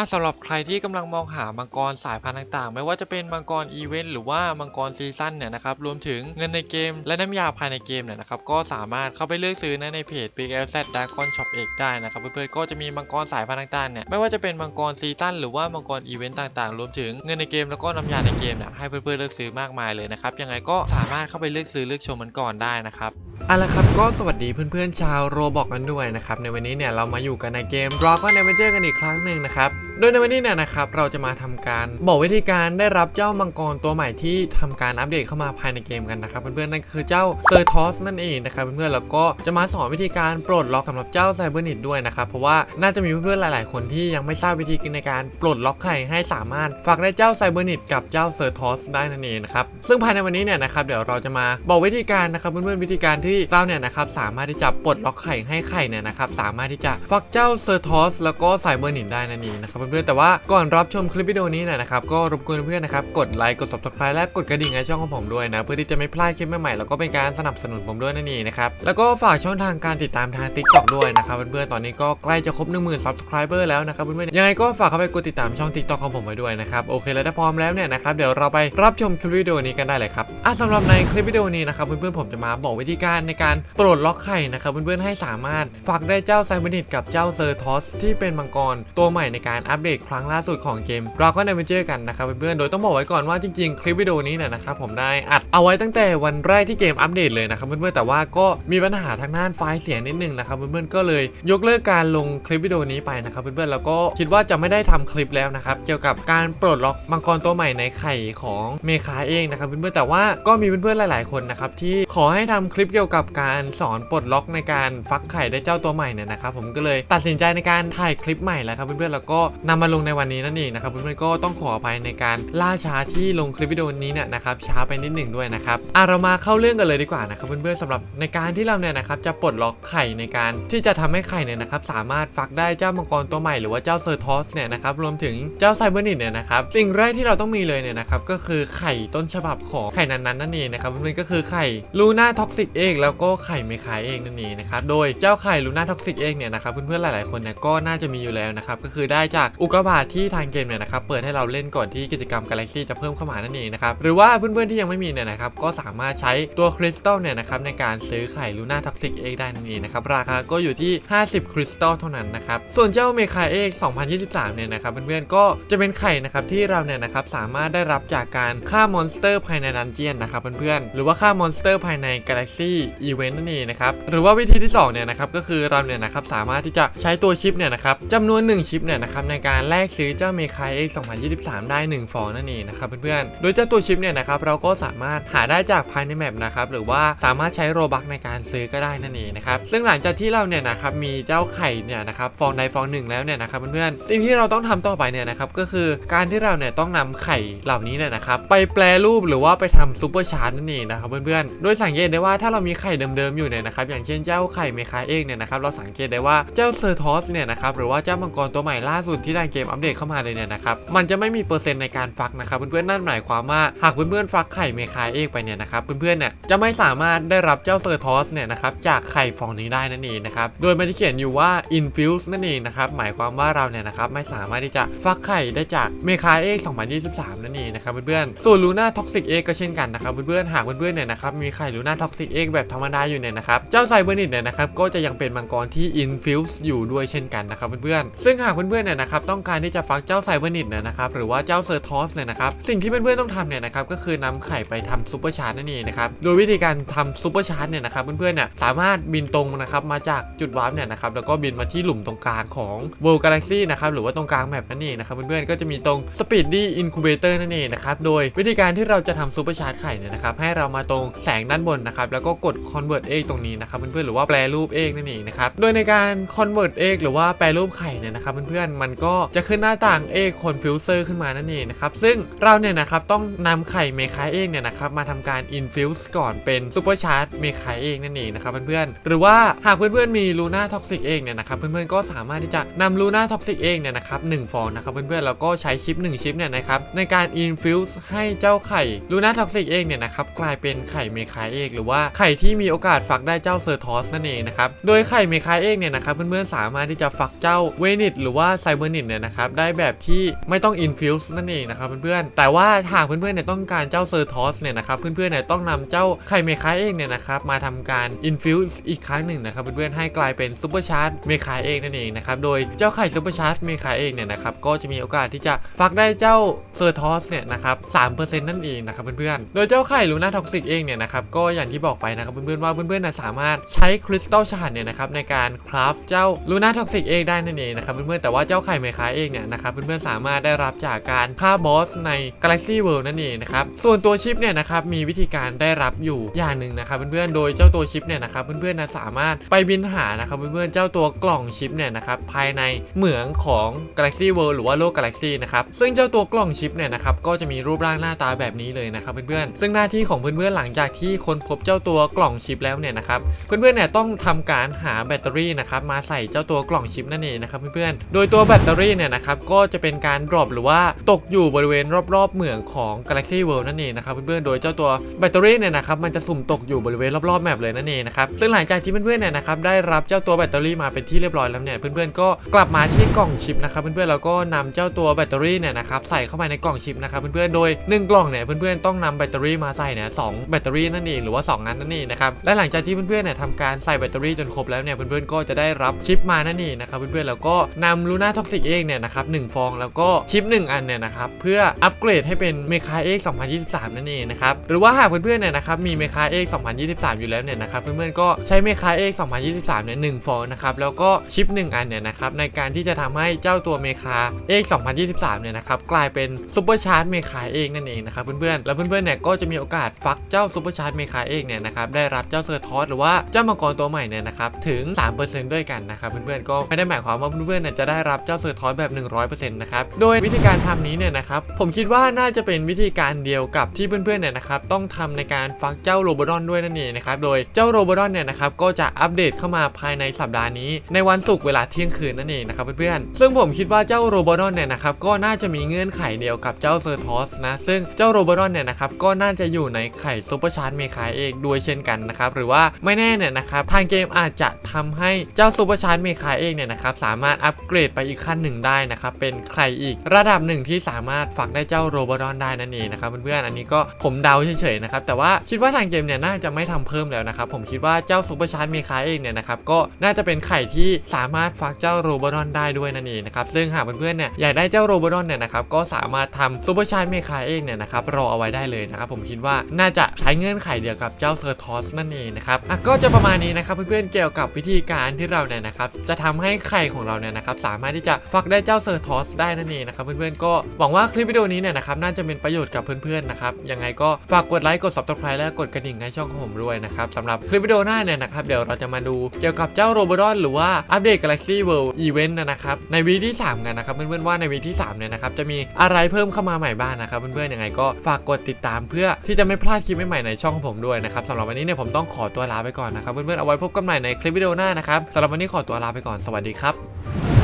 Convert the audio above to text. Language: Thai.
อะสำหรับใครที่กำลังมองหามังกรสายพันธุ์ต่างๆ ไม่ว่าจะเป็นมังกรอีเวนต์หรือว่ามังกรซีซั่นเนี่ยนะครับรวมถึงเงินในเกม และน้ำยาภายในเกมเนี่ยนะครับก็สามารถเข้าไปเลือกซื้อนะในเพจ Big LZ Dragon Shop เอกได้นะครับเพื่อนๆก็จะมีมังกรสายพันธุ์ต่างๆเนี่ยไม่ว่าจะเป็นมังกรซีซั่นหรือว่ามังกรอีเวนต์ต่างๆ รวมถึงเงินในเกมแล้วก็น้ำยาในเกมเนี่ยให้เพื่อนๆเลือกซื้อมากมายเลยนะครับยังไงก็สามารถเข้าไปเลือกซื้อเลือกชมมันก่อนได้นะครับเอาละครับก็สวัสดีเพื่อนๆชาวโรบอกกันด้วยนะครับในวันนี้เนี่ยเรามาอยู่กันในเกม Dragon Adventure กันอีกครั้งหนึ่งนะครับ โดยในวันนี้เนี่ยนะครับเราจะมาทำการบอกวิธีการได้รับเจ้ามังกรตัวใหม่ที่ทำการอัปเดตเข้ามาภายในเกมกันนะครับเพื่อนๆนั่นคือเจ้าเซอร์ทอสนั่นเองนะครับเพื่อนๆแล้วก็จะมาสอนวิธีการปลดล็อกสำหรับเจ้าไซเบอร์นิดด้วยนะครับเพราะว่าน่าจะมีเพื่อนๆหลาย ๆ คนที่ยังไม่ทราบวิธีในการปลดล็อกไข่ให้สามารถฝากได้เจ้าไซเบอร์นิดกับเจ้าเซอร์ทอสได้นั่นเองนะครับซึ่งภายในวันนี้เนี่ยนะครับเดี๋ยวเราจะมาบอกวิธีการนะครับเพื่อนๆวิธีการที่เราเนี่ยนะครับสามารถที่จะปลดล็อกไข่ให้ไข่เนี่ยนะครับสามารถที่จะฟักเจ้าเซอร์ทอสแล้วก็ไซเบอร์นิดได้นั่นเองนะครับเพื่อนแต่ว่าก่อนรับชมคลิปวิดีโอนี้นะครับก็รบกวนเพื่อนนะครับกดไลค์กด subscribe และกดกระดิ่งในช่องของผมด้วยนะเพื่อที่จะไม่พลาดคลิปใหม่ๆแล้วก็เป็นการสนับสนุนผมด้วยนั่นเองนะครับแล้วก็ฝากช่องทางการติดตามทาง TikTok ด้วยนะครับเพื่อนๆตอนนี้ก็ใกล้จะครบ 10,000 subscriber แล้วนะครับเพื่อนๆยังไงก็ฝากเข้าไปกดติดตามช่อง TikTok ของผมไว้ด้วยนะครับโอเคแล้วถ้าพร้อมแล้วเนี่ยนะครับเดี๋ยวเราไปรับชมคลิปวิดีโอนี้กันได้เลยครับอะสำหรับในคลิปวิดีโอนี้นะครับเพื่อนๆผมจะมาบอกวิธีการในการปลดล็อกไข่นะครับเพื่อนๆให้สามารถฝากได้เจ้าไซบอนิตกับเจ้าเซอร์ทอสที่เป็นมังกรตัวใหม่ในการอัปเดตครั้งล่าสุดของเกมเราก็ในเวนเจอร์กันนะครับเพื่อนๆ โดยต้องบอกไว้ก่อนว่าจริงๆ คลิปวิดีโอนี้เนี่ยนะครับผมได้อัดเอาไว้ตั้งแต่วันแรกที่เกมอัปเดตเลยนะครับเพื่อนๆ แต่ว่าก็มีปัญหาทางด้านไฟล์เสียงนิดนึงนะครับเพื่อนๆ ก็เลยยกเลิกการลงคลิปวิดีโอนี้ไปนะครับเพื่อนๆ แล้วก็คิดว่าจะไม่ได้ทำคลิปแล้วนะครับเกี่ยวกับการปลดล็อกมังกรตัวใหม่ในไข่ของเมคาเองนะครับเพื่อนๆ แต่ว่าก็มีเพื่อนๆ หลาย ๆ คนนะครับที่ขอให้ทำคลิปเกี่ยวกับการสอนปลดล็อกในการฟักไข่ได้เจ้าตัวใหม่เนี่ยนะครับผมก็เลยตัดสินใจในการถ่ายคลิปใหม่แล้วครับเพื่อนๆ แล้วก็นำมาลงในวันนี้นั่นเองนะครับเพื่อนๆก็ต้องขออภัยในการล่าช้าที่ลงคลิปวิดีโอนี้เนี่ยนะครับช้าไปนิดหนึ่งด้วยนะครับอะเรามาเข้าเรื่องกันเลยดีกว่านะครับเพื่อนๆสำหรับในการที่เราเนี่ยนะครับจะปลดล็อกไข่ในการที่จะทำให้ไข่เนี่ยนะครับสามารถฟักได้เจ้ามังกรตัวใหม่หรือว่าเจ้าเซอร์ทอสเนี่ยนะครับรวมถึงเจ้าไซเบอร์นิตเนี่ยนะครับสิ่งแรกที่เราต้องมีเลยเนี่ยนะครับก็คือไข่ต้นฉบับของไข่นั้นๆนั่นเองนะครับเพื่อนๆก็คือไข่ลูน่าท็อกซิกเองแล้วก็ไข่เมคายเองนั่นเองนะครับโดยเจ้าไข่ลูน่าท็อกซิกเองเนี่ยนะครับเพื่อนๆหลายๆคนเนี่ยก็น่าจะมีอยู่แล้วนะครับก็คือได้จากอุกกาบาตที่ทางเกมเนี่ยนะครับเปิดให้เราเล่นก่อนที่กิจกรรมกาแล็กซี่จะเพิ่มเข้ามานั่นเองนะครับหรือว่าเพื่อนๆที่ยังไม่มีเนี่ยนะครับก็สามารถใช้ตัวคริสตัลเนี่ยนะครับในการซื้อไข่ลูน่าท็อกซิกเอ็กได้นั่นเองนะครับราคาก็อยู่ที่ 50 คริสตัลเท่านั้นนะครับส่วนเจ้าเมคาเอ็ก2023 เนี่ยนะครับเพื่อนๆก็จะเป็นไข่นะครับที่เราเนี่ยนะครับสามารถได้รับจากการฆ่ามอนสเตอร์ภายในดันเจียนนะครับเพื่อนๆหรือว่าฆ่ามอนสเตอร์ภายในกาแล็กซี่อีเวนต์นั่นเองนะครับหรือว่าวิธีที่สองเนี่ยนะครับก็คือเราเนี่ยนะครับสามารถที่จะใช้ตัวชิปเนี่ยนะครับจำนวน 1 ชิปเนี่ยนะครับในการแลกซื้อเจ้าเมคาเอก2023 ได้ 1 ฟองนั่นเองนะครับเพื่อนๆ โดยเจ้าตัวชิปเนี่ยนะครับเราก็สามารถหาได้จากภายในแมปนะครับหรือว่าสามารถใช้โรบักในการซื้อก็ได้นั่นเองนะครับซึ่งหลังจากที่เราเนี่ยนะครับมีเจ้าไข่เนี่ยนะครับฟองใดฟองหนึ่งแล้วเนี่ยนะครับเพื่อนๆสิ่งที่เราต้องทำต่อไปเนี่ยนะครับก็คือการที่เราเนี่ยต้องนำไข่เหล่านี้เนี่ยนะครับไปแปลรูปหรือว่าไปทำซูเปอร์ชาร์จนั่นเองนะครับเพื่อนๆ โดยสังเกตได้ว่าถ้าเรามีไข่เดิมๆอยู่เนี่ยนะครับอย่างเช่นเจ้าไข่เมคาเอกเนี่ยนะครับเราสังเกตได้ว่าเจ้าเซอร์ทอสเนี่ยนะครับหรือว่าเจ้ามังกรตัวใหม่ล่าสุดททางเกมอัปเดตเข้ามาเลยเนี่ยนะครับมันจะไม่มีเปอร์เซ็นต์ในการฟักนะครับเพื่อนๆนั่นหมายความว่าหากเพื่อนๆฟักไข่เมคาเอกไปเนี่ยนะครับเพื่อนๆเนี่ยจะไม่สามารถได้รับเจ้าเซอร์ทอสเนี่ยนะครับจากไข่ฟองนี้ได้นั่นเองนะครับโดยมันจะเขียนอยู่ว่า infuse นั่นเองนะครับหมายความว่าเราเนี่ยนะครับไม่สามารถที่จะฟักไข่ได้จากเมคาเอก2023 นั่นเองนะครับเพื่อนๆส่วนลูน่าท็อกซิกเอกก็เช่นกันนะครับเพื่อนๆหากเพื่อนๆเนี่ยนะครับมีไข่ลูน่าท็อกซิกเอกแบบธรรมดาอยู่เนี่ยนะครับเจ้าไซเบอร์นิตเนี่ยนะครับก็จะยังเป็นมังกรที่ infuse อยู่ด้วยเช่นกันนะครับเพื่อนๆซึ่งหากเพื่อนๆเนี่ยนะครับต้องการที่จะฟักเจ้าไซเบอร์นิตเนี่ยนะครับหรือว่าเจ้าเซอร์ทอสเนี่ยนะครับสิ่งที่เพื่อนๆต้องทำเนี่ยนะครับก็คือนำไข่ไปทำซูเปอร์ชาร์จนั่นเองนะครับโดยวิธีการทำซูเปอร์ชาร์จเนี่ยนะครับเพื่อนๆเนี่ยสามารถบินตรงนะครับมาจากจุดวาร์ปเนี่ยนะครับแล้วก็บินมาที่หลุมตรงกลางของ World Galaxy นะครับหรือว่าตรงกลางแมปนั่นเองนะครับเพื่อนๆก็จะมีตรง Speedy Incubator นั่นเองนะครับโดยวิธีการที่เราจะทำซูเปอร์ชาร์จไข่เนี่ยนะครับให้เรามาตรงแสงด้านบนนะครับแล้วก็กด Convert เอกตรงนี้นะครับเพื่อนๆหรือว่าแปลรูปเอกนั่นเองนะครับโดยในการ Convert เอกหรือว่าแปลรูปไข่เนี่ยนะครับเพื่อนๆมันก็ก็จะขึ้นหน้าต่างเอกคอนฟิวเซอร์ขึ้นมานั่นเองนะครับซึ่งเราเนี่ยนะครับต้องนำไข่เมคาเอกเนี่ยนะครับมาทำการ infuse ก่อนเป็นซูเปอร์ชาร์จเมคาเอกนั่นเองนะครับเพื่อนๆหรือว่าหากเพื่อนๆมีลูน่าท็อกซิกเองเนี่ยนะครับเพื่อนๆก็สามารถที่จะนำลูน่าท็อกซิกเองเนี่ยนะครับหนึ่งฟองนะครับเพื่อนๆแล้วก็ใช้ชิป 1 ชิปเนี่ยนะครับในการ infuse ให้เจ้าไข่ลูน่าท็อกซิกเองเนี่ยนะครับกลายเป็นไข่เมคาเอกหรือว่าไข่ที่มีโอกาสฟักได้เจ้าเซอร์ทอสนั่นเองนะครับโดยไข่เมคาเอกเนี่ยนะครับเพื่อนๆสามารถที่จะฟักเจ้าเวนิตหรือว่าไซเบอร์นินิตเนี่ยนะครับได้แบบที่ไม่ต้อง infuse นั่นเองนะครับเพื่อนๆแต่ว่าหากเพื่อนๆเนี่ยต้องการเจ้าเซอร์ทอสเนี่ยนะครับเพื่อนๆเนี่ยต้องนำเจ้าไข่เมคาเองเนี่ยนะครับมาทำการ infuse อีกครั้งหนึ่งนะครับเพื่อนๆให้กลายเป็นซูเปอร์ชาร์จเมคาเองนั่นเองนะครับโดยเจ้าไข่ซูเปอร์ชาร์จเมคาเองเนี่ยนะครับก็จะมีโอกาสที่จะฟักได้เจ้าเซอร์ทอสเนี่ยนะครับ3%นั่นเองนะครับเพื่อนๆโดยเจ้าไข่ลูน่าท็อกซิกเองเนี่ยนะครับก็อย่างที่บอกไปนะครับเพื่อนๆว่าเพื่อนๆน่ะสามารถใช้คริสตัลชาร์ดเนี่ยนะครับในการคราฟเจ้าลูน่าท็อกซิกเองได้นั่นเองนะครับเพื่อนๆแต่ว่าเจ้าไข่เมคาเองเนี่ยนะครับเพื่อนๆสามารถได้รับจากการฆ่าบอสใน Galaxy World นั่นเองนะครับส่วนตัวชิปเนี่ยนะครับมีวิธีการได้รับอยู่อย่างหนึ่งนะครับเพื่อนๆโดยเจ้าตัวชิปเนี่ยนะครับเพื่อนๆนะสามารถไปบินหานะครับเพื่อนๆเจ้าตัวกล่องชิปเนี่ยนะครับภายในเหมืองของ Galaxy World หรือว่าโลก Galaxy นะครับซึ่งเจ้าตัวกล่องชิปเนี่ยนะครับก็จะมีรูปร่างหน้าตาแบบนี้เลยนะครับเพื่อนๆซึ่งหน้าที่ของเพื่อนๆหลังจากที่ค้นพบเจ้าตัวกล่องชิปแล้วเนี่ยนะครับเพื่อนๆเนี่ยต้องทำการหาแบตเตอรี่นะครับมาใส่เจ้าตัวกล่องชิปนั่นเองนะครับเพื่อนๆโดยตัวแบตเตอรี่เนี่ยนะครับก็จะเป็นการดรอปหรือว่าตกอยู่บริเวณรอบๆเหมืองของ Galaxy World นั่นเองนะครับเพื่อนๆโดยเจ้าตัวแบตเตอรี่เนี่ยนะครับมันจะสุ่มตกอยู่บริเวณรอบๆแมปเลยนั่นเองนะครับซึ่งหลังจากที่เพื่อนๆเนี่ยนะครับได้รับเจ้าตัวแบตเตอรี่มาเป็นที่เรียบร้อยแล้วเนี่ยเพื่อนๆก็กลับมาที่กล่องชิปนะครับเพื่อนๆแล้วก็นำเจ้าตัวแบตเตอรี่เนี่ยนะครับใส่เข้าไปในกล่องชิปนะครับเพื่อนๆโดยหนึ่งกล่องเนี่ยเพื่อนๆต้องนำแบตเตอรี่มาใส่เนี่ยสองแบตเตอรี่นั่นเองหรือว่าสองอันนั่นเองนะครับและหลังจากที่เพื่อนๆเนี่ยทำการใส่แบตเตอรี่จนครบแล้วเนี่ยเพื่อนๆก็จะได้รับชิปมานั่นเองนะครับเพื่อนๆแล้วก็นำลูน่าท็อกซิกเองเนี่ยนะครับหนึ่งฟองแล้วก็ชิปหนึ่งอันเนี่ยนะครับเพื่ออัปเกรดให้เป็นเมคาเอก2023 นั่นเองนะครับหรือว่าหากเพื่อนๆเนี่ยนะครับมีเมคาเอก2023 อยู่แล้วเนี่ยนะครับเพื่อนๆก็ใช้เมคาเอก2023 เนี่ยหฟองนะครับแล้วก็ชิปหนึ่งอันเนี่ยนะครับในการที่จะทำให้เจ้าตัวเมคาเอก2023 เนี่ยนะครับกลายเป็นซูเปอร์ชาร์จเมคาเองนั่นเองนะครับเพื่อนๆแล้วเพื่อนๆเนี่ยก็จะมีโอกาสฟักเจ้าซูเปอร์ชาร์จเมคาเองเนี่ยนะครับได้รับเจ้าเซอร์ทอสหรือว่าเจ้ามังกรตัวใหม่เนี่ยนะครับถึง 3%ด้วยกันนะครับเพื่อนๆก็ไม่ได้หมายความว่าเพื่อนๆเนี่ยจะได้รับเจ้าเซอร์ทอสแบบ 100%นะครับ โดยวิธีการทำนี้เนี่ยนะครับ ผมคิดว่าน่าจะเป็นวิธีการเดียวกับที่เพื่อนๆเนี่ยนะครับต้องทำในการฟักเจ้าโรบอดอนด้วยนั่นเองนะครับ โดยเจ้าโรบอดอนเนี่ยนะครับก็จะอัปเดตเข้ามาภายในสัปดาห์นี้ ในวันศุกร์เวลาเที่ยงคืนนั่นเองนะครับเพื่อนๆ ซึ่งผมคิดว่าเจ้าโรบอดอนเนี่ยนะครับก็น่าจะมีเงื่อนไขเดียวกับเจ้าเซอร์ทอสนะ ซึ่งเจ้าโรบอดอนเนี่ยนะครับก็น่าจะอยู่ในไข่ซูเปอร์ชาร์จเมคาเอกด้วยเช่นกันนะครับหรือว่าไม่แน่เนี่ยนะครับทางเกมอาจจะทำให้เจ้าซูเปอร์ชาร์จเมคาเอกเนี่ยนะครับสามารถอัปเกรดไปอีกขั้นหนึ่งได้นะครับเป็นใครอีกระดับหนึ่งที่สามารถฝักได้เจ้าโรบอดอนได้นั่นเองนะครับเพื่อนๆอันนี้ก็ผมเดาเฉยๆนะครับแต่ว่าคิดว่าทางเกมเนี่ยน่าจะไม่ทำเพิ่มแล้วนะครับผมคิดว่าเจ้าซูเปอร์ชาร์จเมคาเอกเนี่ยนะครับก็น่าจะเป็นไข่ที่สามารถฟักเจ้าโรบอดอนได้ด้วยนั่นเองนะครับซึ่งหากเพื่อนๆเนี่ยอยากได้เจ้าโรบอดอนเนี่ยนะครับก็สามารถทำซูเปอร์ชาร์จเมคาเอกเนี่ยนะครับรอเอาไว้ได้เลยนะครับผมคิดว่าน่าจะใช้เงื่อนไขเดียวกับเจ้าเซอร์ทอสนั่นเองนะครับอะก็จะประมาณนี้นะครับเพื่อนๆเกี่ยวกับวิธีการที่เราเนี่ยนะครับจะทำให้ไข่ของเราเนี่ยนะครับสามารถที่จะฟักได้เจ้าเซอร์ทอสได้นั่นเองนะครับเพื่อนๆก็หวังว่าคลิปวิดีโอนี้เนี่ยนะครับน่าจะเป็นประโยชน์กับเพื่อนๆนะครับยังไงก็ฝากกดไลค์กด subscribe และกดกระดิ่งให้ช่องของผมด้วยนะครับสำหรับคลิปวิดีโอหน้าเนี่ยนะครับเดี๋ยวเราจะมาดูเกี่ยวกับเจ้าโรบอดอนหรือว่าอัปเดต Galaxy World Event นะครับในวีที่ 3 กันนะครับเพื่อนๆว่าในวีที่3เนี่ยนะครับจะมีอะไรเพิ่มเข้ามาใหม่บ้างนะครับเพื่อนๆยังไงก็ฝากกดติดตามเพื่อที่จะไม่พลาดคลิปใหม่ๆในช่องของผมด้วยนะครับสำหรับวันนี้เนี่ยผมต้องขอตัวลาไปก่อนนะครับเพื่อนๆเอาไว้พบกันใหม่ในคลิปวิดีโอหน้านะครับสำหรับวันนี้ขอตัวลาไปก่อนสวัสดีครับ